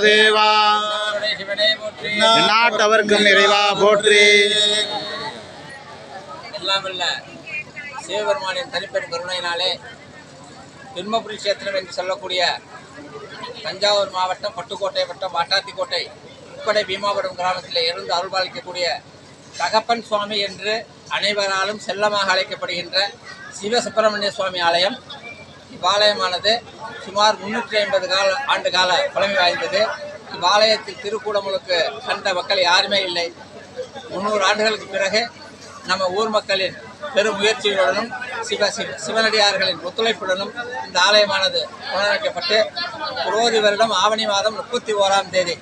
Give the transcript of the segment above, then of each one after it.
மகாதேவா போற்றி நாட்டவர்க்கும் போற்றி. எல்லாம் சிவபெருமானின் தனிப்பெரும் கருணையினாலே திருமபுரி கஷேத்திரம் என்று சொல்லக்கூடிய தஞ்சாவூர் மாவட்டம் பட்டுக்கோட்டை வட்டம் வாட்டாத்திக்கோட்டை உட்படை பீமாபுரம் கிராமத்தில் இருந்து அருள்பாலிக்கக்கூடிய தகப்பன் சுவாமி என்று அனைவராலும் செல்லமாக அழைக்கப்படுகின்ற சிவசுப்பிரமணிய சுவாமி ஆலயம் இவ்வாலயமானது சுமார் முன்னூற்றி ஐம்பது கால ஆண்டு கால பழமை வாய்ந்தது. இவ்வாலயத்தில் திருக்கூடமுழுக்கு கண்ட மக்கள் யாருமே இல்லை. முந்நூறு ஆண்டுகளுக்கு பிறகு நம்ம ஊர் மக்களின் பெரும் முயற்சிகளுடனும் சிவ சிவ சிவனடியார்களின் ஒத்துழைப்புடனும் இந்த ஆலயமானது புனரமைக்கப்பட்டு புரோதி வருடம் ஆவணி மாதம் முப்பத்தி ஓராம் தேதி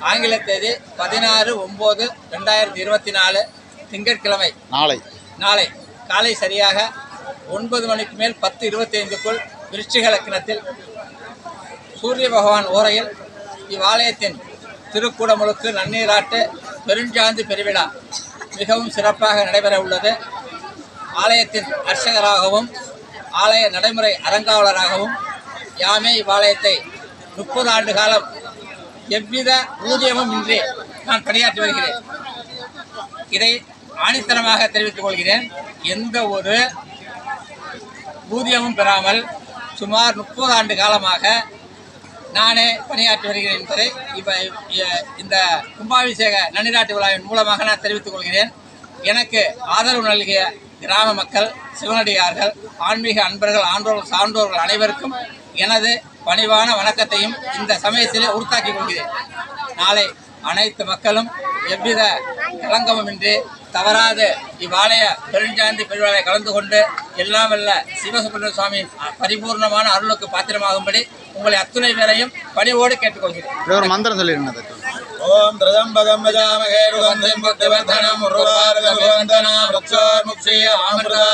ஆங்கில தேதி பதினாறு ஒம்பது ரெண்டாயிரத்தி இருபத்தி நாலு திங்கட்கிழமை நாளை. நாளை. காலை சரியாக ஒன்பது மணிக்கு மேல் பத்து இருபத்தைந்துக்குள் விருச்சிக லக்னத்தில் சூரிய பகவான் ஓரையில் இவ்வாலயத்தின் திருக்கூடமுழுக்கு நன்னீராட்டு பெருஞ்சாந்து பெருவிழா மிகவும் சிறப்பாக நடைபெற உள்ளது. ஆலயத்தின் அர்ச்சகராகவும் ஆலய நடைமுறை அறங்காவலராகவும் யாமே இவ்வாலயத்தை முப்பது ஆண்டு காலம் எவ்வித ஊதியமும் இன்றி நான் பணியாற்றி வருகிறேன். இதை ஆணித்தனமாக தெரிவித்துக் கொள்கிறேன். எந்த ஒரு ஊதியமும் பெறாமல் சுமார் முப்பது ஆண்டு காலமாக நானே பணியாற்றி வருகிறேன் என்பதை இப்போ இந்த கும்பாபிஷேக நன்னிராட்டு விழாவின் மூலமாக நான் தெரிவித்துக் கொள்கிறேன். எனக்கு ஆதரவு நல்கிய கிராம மக்கள் சிவனடியார்கள் ஆன்மீக அன்பர்கள் ஆன்றோர்கள் சான்றோர்கள் அனைவருக்கும் எனது பணிவான வணக்கத்தையும் இந்த சமயத்திலே உறுத்தாக்கிக் கொள்கிறேன். நாளை அனைத்து மக்களும் எவ்வித களங்கமுமின்றி தவறாது இவ்வாலய பெருஞ்சாந்தி பெருவாளை கலந்து கொண்டு எல்லாம் வல்ல சிவசுப்பிரமணிய சுவாமியின் பரிபூர்ணமான அருளுக்கு பாத்திரமாகும்படி உங்களை அத்துணை பேரையும் பணிவோடு கேட்டுக்கொள்கிறேன் ஒரு மந்திரம். ஓம் திரதம்பகம் விஜாமகே ருகந்திம் புத்திவர்தனம் உருவாருகவந்தனா விரக்ஷோர்முக்ஷீய ஆமிர்தா